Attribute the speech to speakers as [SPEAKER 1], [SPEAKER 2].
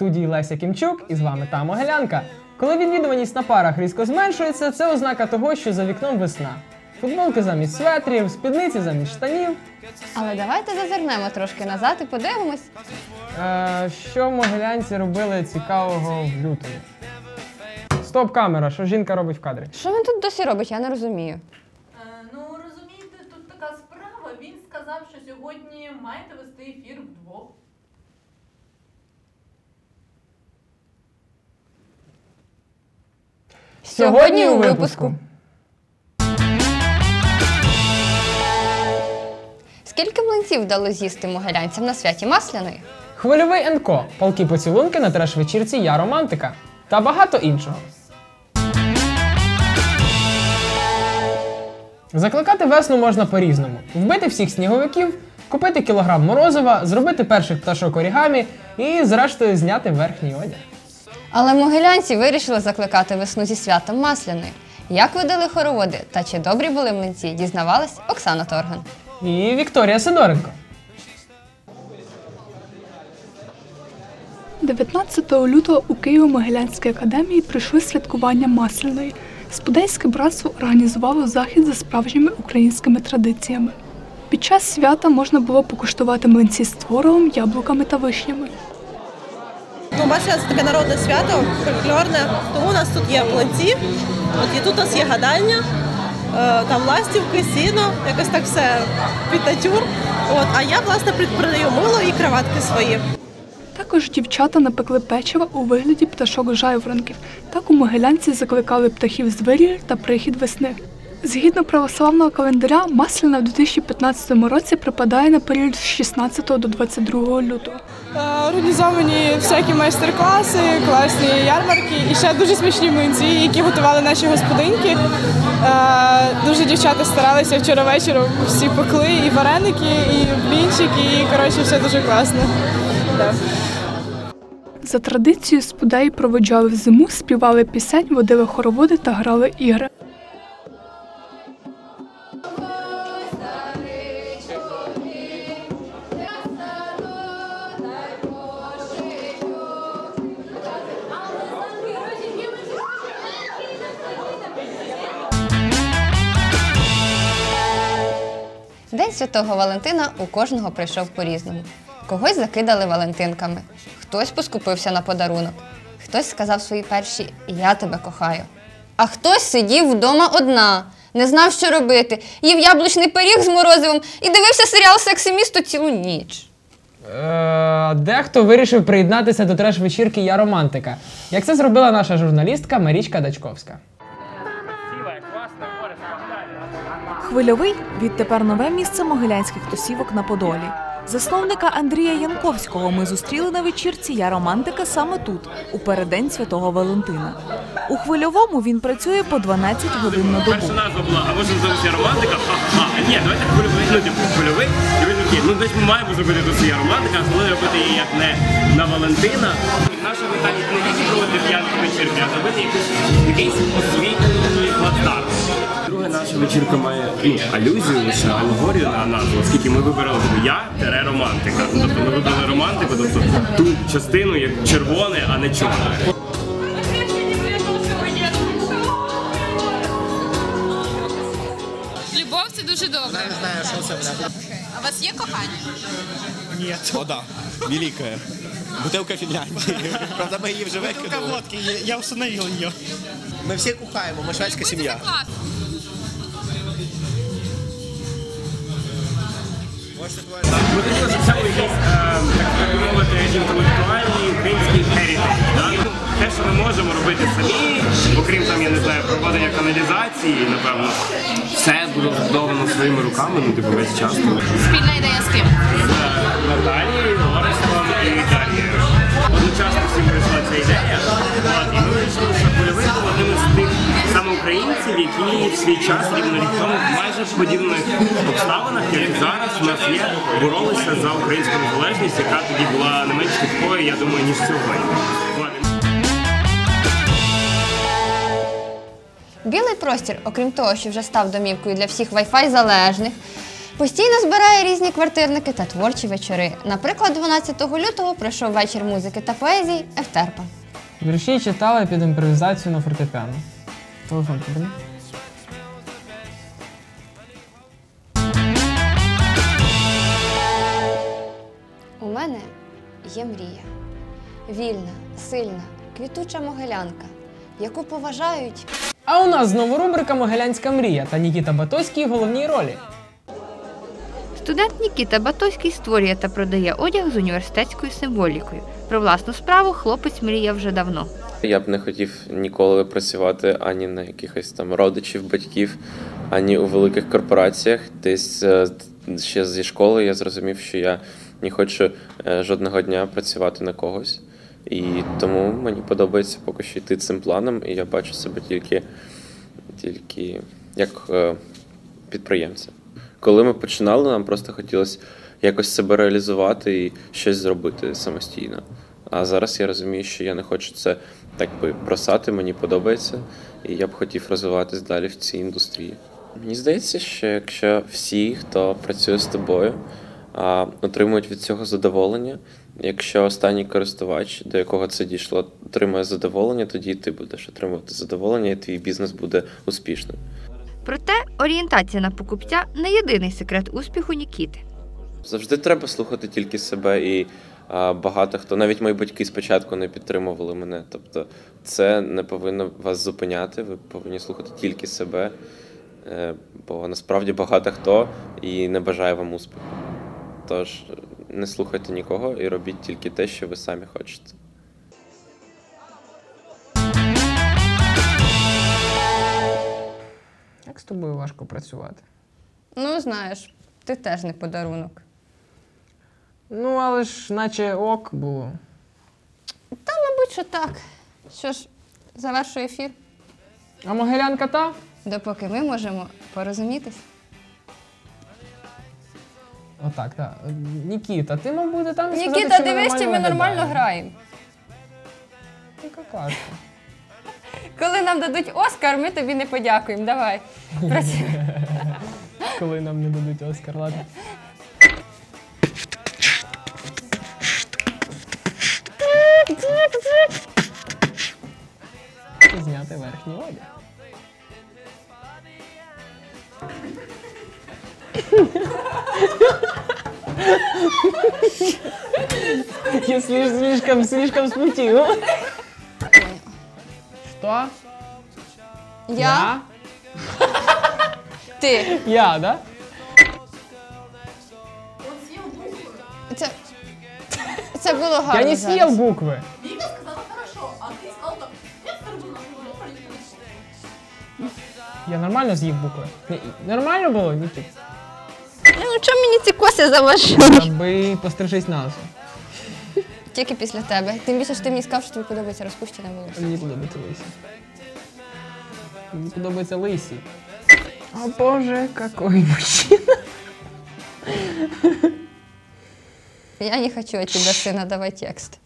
[SPEAKER 1] студії Леся Кімчук і з вами та Могилянка. Коли відвідуваність на парах різко зменшується, це ознака того, що за вікном весна. Футболки замість светрів, спідниці замість штанів.
[SPEAKER 2] Але давайте зазирнемо трошки назад і подивимось.
[SPEAKER 1] Е, що могилянці робили цікавого в лютому? Стоп, камера, що жінка робить в кадрі?
[SPEAKER 2] Що він тут досі робить, я не розумію.
[SPEAKER 3] Е, Ну розумієте, тут така справа. Він сказав, що сьогодні маєте вести ефір вдвох.
[SPEAKER 2] Сьогодні у випуску. Скільки млинців вдалося з'їсти могилянцям на святі Масляної?
[SPEAKER 1] Хвильовий НК, палки поцілунки на треш-вечірці Я романтика та багато іншого. Закликати весну можна по-різному: вбити всіх сніговиків, купити кілограм морозива, зробити перших пташок орігамі і, зрештою, зняти верхній одяг.
[SPEAKER 2] Але могилянці вирішили закликати весну зі святом Масляної. Як видали хороводи та чи добрі були млинці, дізнавалась Оксана Торган.
[SPEAKER 1] І Вікторія Сидоренко.
[SPEAKER 4] 19 лютого у Києво-Могилянській академії прийшли святкування Масляної. Спудейське братство організувало захід за справжніми українськими традиціями. Під час свята можна було покуштувати млинці з творогом, яблуками та вишнями.
[SPEAKER 5] Бачите, це таке народне свято, фольклорне. Тому у нас тут є млинці, от і тут у нас є гадання, е, там ластівки, сіно, якось так все під натюр. От, а я, власне, продаю мило і краватки свої.
[SPEAKER 4] Також дівчата напекли печиво у вигляді пташок жайворонків. Так у Могилянці закликали птахів звиріль та прихід весни. Згідно православного календаря, Масляна в 2015 році припадає на період з 16 до 22 лютого.
[SPEAKER 6] Організовані всякі майстер-класи, класні ярмарки і ще дуже смачні млинці, які готували наші господинки. Е, Дуже дівчата старалися вчора вечором всі пекли і вареники, і блінчики, і коротше все дуже класно.
[SPEAKER 4] За традицією спудеї проводжали в зиму, співали пісень, водили хороводи та грали ігри.
[SPEAKER 2] День святого Валентина у кожного прийшов по-різному. Когось закидали Валентинками, хтось поскупився на подарунок, хтось сказав свої перші Я тебе кохаю. А хтось сидів вдома одна, не знав, що робити, їв яблучний пиріг з морозивом і дивився серіал Секси місто цілу ніч.
[SPEAKER 1] Е, дехто вирішив приєднатися до треш-вечірки Я романтика. Як це зробила наша журналістка Марічка Дачковська.
[SPEAKER 7] Хвильовий відтепер нове місце могилянських тусівок на Подолі. Засновника Андрія Янковського ми зустріли на вечірці Я романтика саме тут, у переддень святого Валентина. У хвильовому він працює по 12 годин на добу.
[SPEAKER 8] Перша назва була, а може називатися романтика? А ні, давайте хвильовий, хвильовий. І ну десь ми маємо зробити тут своя романтика, а коли робити її як не на Валентина. Наша мета не тільки проводити п'янки вечірки, а зробити якийсь якийсь освітній плацдарм. Друга наша вечірка має ну, алюзію лише алегорію на назву, оскільки ми вибирали типу, я тере романтика. Ну, Тобто ми вибрали романтику, тобто ту частину як червоне, а не чорне.
[SPEAKER 9] Любов це дуже добре. Не знаю, що це буде. А у вас є кохання?
[SPEAKER 10] О, да. Великая. Бутылка Финляндии. Правда, мы ее уже выкинули. водки, я установил ее. Мы все кухаем, мы шведская семья.
[SPEAKER 8] Український heritage. Ну, Те, що ми можемо робити самі, окрім там, я не знаю, проведення каналізації, напевно, все буде збудовано своїми руками, ну типу весь час.
[SPEAKER 9] Спільна ідея з ким?
[SPEAKER 8] З Наталією, Орестом і Дар'єю. Одночасно всім прийшла ця ідея. І ми вирішили, що польовий був одним із тих саме українців, які в свій час рівно рік тому в майже подібних обставинах, як у нас є, боролися за українську незалежність, яка тоді була не менш легкою, я думаю, ніж сьогодні.
[SPEAKER 2] Білий простір, окрім того, що вже став домівкою для всіх Wi-Fi залежних, Постійно збирає різні квартирники та творчі вечори. Наприклад, 12 лютого пройшов вечір музики та поезії Ефтерпа.
[SPEAKER 1] Вірші читали під імпровізацію на фортепіано. Телефон
[SPEAKER 2] є мрія. Вільна, сильна, квітуча могилянка, яку поважають
[SPEAKER 1] А у нас знову рубрика Могилянська мрія та Нікіта Батоський в головній ролі.
[SPEAKER 11] Студент Нікіта Батоський створює та продає одяг з університетською символікою. Про власну справу хлопець мріяв вже давно.
[SPEAKER 12] Я б не хотів ніколи працювати ані на якихось там родичів, батьків, ані у великих корпораціях. Десь е, ще зі школи я зрозумів, що я не хочу е, жодного дня працювати на когось. І тому мені подобається поки що йти цим планом, і я бачу себе тільки, тільки як е, підприємця. Коли ми починали, нам просто хотілося якось себе реалізувати і щось зробити самостійно. А зараз я розумію, що я не хочу це так би бросати, мені подобається, і я б хотів розвиватись далі в цій індустрії. Мені здається, що якщо всі, хто працює з тобою, отримують від цього задоволення, якщо останній користувач, до якого це дійшло, отримує задоволення, тоді і ти будеш отримувати задоволення, і твій бізнес буде успішним.
[SPEAKER 11] Проте орієнтація на покупця не єдиний секрет успіху Нікіти.
[SPEAKER 12] Завжди треба слухати тільки себе, і а, багато хто, навіть мої батьки спочатку не підтримували мене. Тобто, це не повинно вас зупиняти. Ви повинні слухати тільки себе, е, бо насправді багато хто і не бажає вам успіху. Тож не слухайте нікого і робіть тільки те, що ви самі хочете.
[SPEAKER 1] Як з тобою важко працювати?
[SPEAKER 2] Ну, знаєш, ти теж не подарунок.
[SPEAKER 1] Ну, але ж наче ок було.
[SPEAKER 2] Та, мабуть, що так. Що ж, завершую ефір,
[SPEAKER 1] А Могилянка та?
[SPEAKER 2] допоки ми можемо порозумітись.
[SPEAKER 1] Отак, так. Нікіта, ти мав бути там і сказати,
[SPEAKER 2] Нікіта,
[SPEAKER 1] що ми
[SPEAKER 2] дивись, чи ми нормально
[SPEAKER 1] виглядаємо.
[SPEAKER 2] граємо.
[SPEAKER 1] Ти какашка.
[SPEAKER 2] Коли нам дадуть Оскар, ми тобі не подякуємо. Давай. Працюй.
[SPEAKER 1] Коли нам не дадуть Оскар, ладно. Я слиш- слишком, слишком смутил. Что?
[SPEAKER 2] Я? Ти.
[SPEAKER 1] Я, да?
[SPEAKER 2] Це, це було гарно.
[SPEAKER 1] Я не
[SPEAKER 2] зараз.
[SPEAKER 1] съел буквы.
[SPEAKER 3] Вика сказала хорошо, а ты сказал так. Я вторую нашу роль
[SPEAKER 1] Я нормально з'їв букви. Ні, Нормально було, Нікіт?
[SPEAKER 2] Чому мені ці коси заважають?
[SPEAKER 1] Аби пострижись на носу.
[SPEAKER 2] Тільки після тебе. Тим більше, що ти мені сказав, що тобі подобається розпущене волосся.
[SPEAKER 1] Мені подобається лисі. Мені подобається лисі. О боже, какой мужчина.
[SPEAKER 2] Я не хочу от тебя, сына, давай текст.